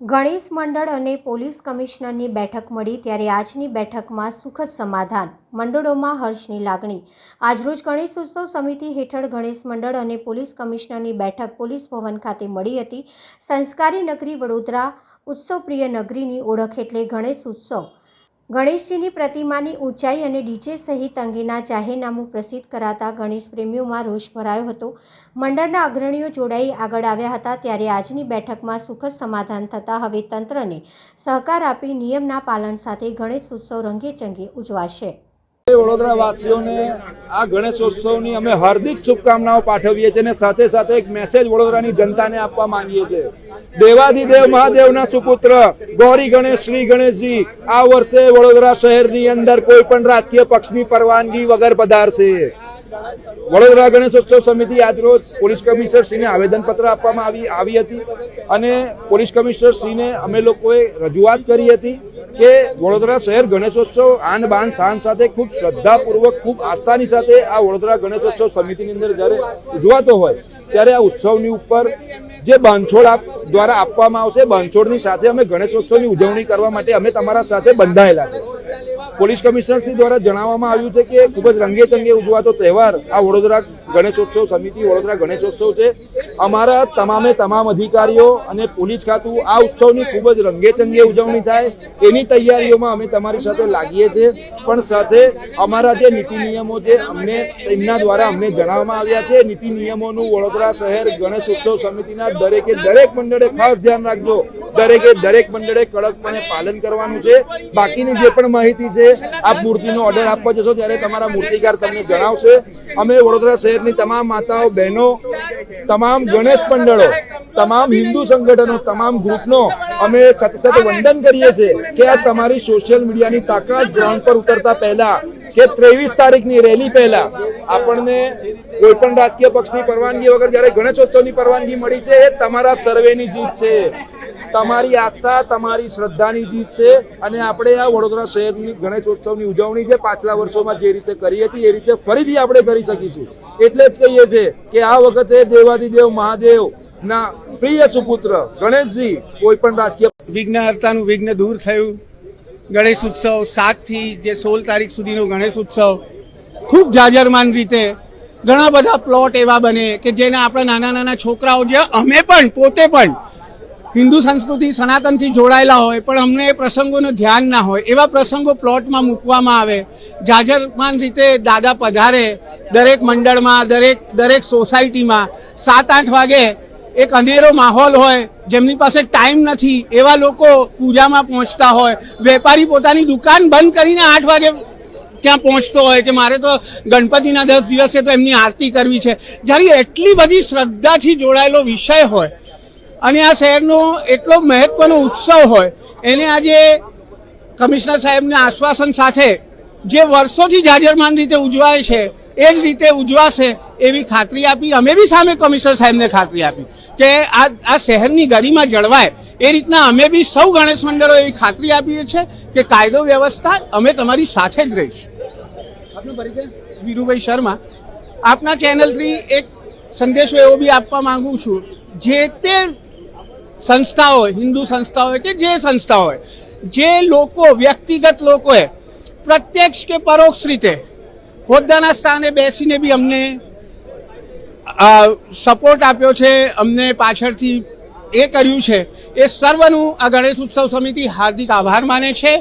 ગણેશ મંડળ અને પોલીસ કમિશનરની બેઠક મળી ત્યારે આજની બેઠકમાં સુખદ સમાધાન, મંડળોમાં હર્ષની લાગણી. આજરોજ ગણેશ ઉત્સવ સમિતિ હેઠળ ગણેશ મંડળ અને પોલીસ કમિશનરની બેઠક પોલીસ ભવન ખાતે મળી હતી. સંસ્કારી નગરી વડોદરા ઉત્સવપ્રિય નગરીની ઓળખ એટલે ગણેશ ઉત્સવ. ગણેશજીની પ્રતિમાની ઊંચાઈ અને ડીજે સહિત અંગેના જાહેરનામું પ્રસિદ્ધ કરાતા ગણેશ પ્રેમીઓમાં રોષ ભરાયો હતો. મંડળના અગ્રણીઓ જોડાઈ આગળ આવ્યા હતા ત્યારે આજની બેઠકમાં સુખદ સમાધાન થતાં હવે તંત્રને સહકાર આપી નિયમના પાલન સાથે ગણેશ ઉત્સવ રંગેચંગે ઉજવાશે. વડોદરા વાસીઓને આ ગણેશોત્સવની અમે હાર્દિક શુભકામનાઓ પાઠવીએ છીએ અને સાથે સાથે એક મેસેજ વડોદરાની જનતાને આપવા માંગીએ છીએ. દેવાદિદેવ મહાદેવના સુપુત્ર ગૌરી ગણેશ, શ્રી ગણેશજી, આ વર્ષે વડોદરા શહેરની અંદર કોઈ પણ રાજકીય પક્ષની પરવાનગી વગર પધારશે. વડોદરા ગણેશોત્સવ સમિતિ આજરોજ પોલીસ કમિશનર શ્રીને આવેદનપત્ર આપવામાં આવી આવી હતી અને પોલીસ કમિશનર શ્રીને અમે લોકોએ રજૂઆત કરી હતી. કે વડોદરા શહેર ગણેશોત્સવ આન બાન શાન સાથે ખૂબ શ્રદ્ધાપૂર્વક, ખૂબ આસ્થાની સાથે આ વડોદરા ગણેશોત્સવ સમિતિની અંદર જ્યારે ઉજવાતો હોય, ત્યારે આ ઉત્સવની ઉપર જે બાંધછોડ દ્વારા આપવામાં આવશે, બાંધછોડની સાથે અમે ગણેશોત્સવની ઉજવણી કરવા માટે અમે તમારા સાથે બંધાયેલા છે. પોલીસ કમિશનર શ્રી દ્વારા જણાવવામાં આવ્યું છે કે ખૂબ જ રંગે ચંગે ઉજવાતો તહેવાર આ વડોદરા ગણેશોત્સવ સમિતિ વડોદરા ગણેશોત્સવ છે. અમારા તમામે તમામ અધિકારીઓ અને પોલીસ ખાતું આ ઉત્સવની ખૂબ જ રંગેચંગે ઉજવણી થાય. એની તૈયારીઓમાં અમે તમારી સાથે લાગીએ છીએ. પણ સાથે અમારા જે નીતિ નિયમો છે, અમને એમના દ્વારા અમને જણાવવામાં આવ્યા છે. નીતિ નિયમોનું વડોદરા શહેર ગણેશ ઉત્સવ સમિતિના દરેકે દરેક મંડળે ખાસ ધ્યાન રાખજો. દરેકે દરેક મંડળે કડકપણે પાલન કરવાનું છે. બાકીની જે પણ માહિતી છે આ મૂર્તિનો ઓર્ડર આપવા જશો ત્યારે તમારા મૂર્તિકાર તમને જણાવશે. અમે વડોદરા શહેરની તમામ માતાઓ, બહેનો, તમામ ગણેશ મંડળો, તમામ હિન્દુ સંગઠનો, તમામ ગ્રુપનો અમે સતસત વંદન કરીએ છીએ કે આ તમારી સોશિયલ મીડિયાની તાકાત ગ્રાઉન્ડ પર ઉતરતા પહેલા કે ત્રેવીસ તારીખની રેલી પહેલા આપણને કોઈ પણ રાજકીય પક્ષની પરવાનગી વગર જ્યારે ગણેશોત્સવની પરવાનગી મળી છે, એ તમારા સર્વેની જીત છે. તમારી આસ્થા, તમારી શ્રદ્ધાની જીત છે અને આપણે આ વડોદરા શહેરની ગણેશોત્સવની ઉજવણી જે પાછલા વર્ષોમાં જે રીતે કરી હતી, એ રીતે ફરીથી આપણે કરી શકીશું. એટલે જ કહીએ છીએ કે આ વખતે દેવાદિદેવ મહાદેવ ના પ્રિય સુપુત્ર ગણેશજી કોઈ પણ રાજકીય વિઘ્નહર્તાનું વિઘ્ન દૂર થયું. ગણેશ ઉત્સવ સાતથી જે સોળ તારીખ સુધીનો ગણેશ ઉત્સવ ખૂબ જાજરમાન રીતે ઘણા બધા પ્લોટ એવા બને કે જેને આપણા નાના નાના છોકરાઓ જે અમે પણ પોતે પણ હિન્દુ સંસ્કૃતિ સનાતનથી જોડાયેલા હોય, પણ અમને એ પ્રસંગોનું ધ્યાન ના હોય, એવા પ્રસંગો પ્લોટમાં મૂકવામાં આવે. જાજરમાન રીતે દાદા પધારે, દરેક મંડળમાં, દરેક દરેક સોસાયટીમાં સાત આઠ વાગે એક અંધેરો માહોલ હોય, જેમની પાસે ટાઈમ નથી, એવા લોકો પૂજામાં પહોંચતા હોય. વેપારી પોતાની દુકાન બંધ કરીને આઠ વાગે ત્યાં પહોંચતો હોય કે મારે તો ગણપતિના દસ દિવસે તો એમની આરતી કરવી છે. જ્યારે એટલી બધી શ્રદ્ધાથી જોડાયેલો વિષય હોય અને આ શહેરનો એટલો મહત્વનો ઉત્સવ હોય, એને આજે કમિશનર સાહેબના આશ્વાસન સાથે જે વર્ષોથી જાજરમાન રીતે ઉજવાય છે, એ જ રીતે ઉજવાશે એવી ખાતરી આપી, અમે બી સામે કમિશનર સાહેબને ખાતરી આપી કે આ આ શહેરની ગરિમા જળવાય. એ રીતના અમે બી સૌ ગણેશ મંડળો એવી ખાતરી આપીએ છીએ કે કાયદો વ્યવસ્થા અમે તમારી સાથે જ રહીશું. વીરુભાઈ શર્મા. આપના ચેનલથી એક સંદેશો એવો બી આપવા માંગુ છું. જે તે સંસ્થાઓ હિન્દુ સંસ્થાઓ કે જે સંસ્થા હોય, જે લોકો, વ્યક્તિગત લોકોએ પ્રત્યક્ષ કે પરોક્ષ રીતે, હોદ્દાના સ્થાને બેસીને બી અમને સપોર્ટ આપ્યો છે, અમને પાછળથી એ કર્યું છે. એ સર્વનું આ ગણેશ ઉત્સવ સમિતિ હાર્દિક આભાર માને છે.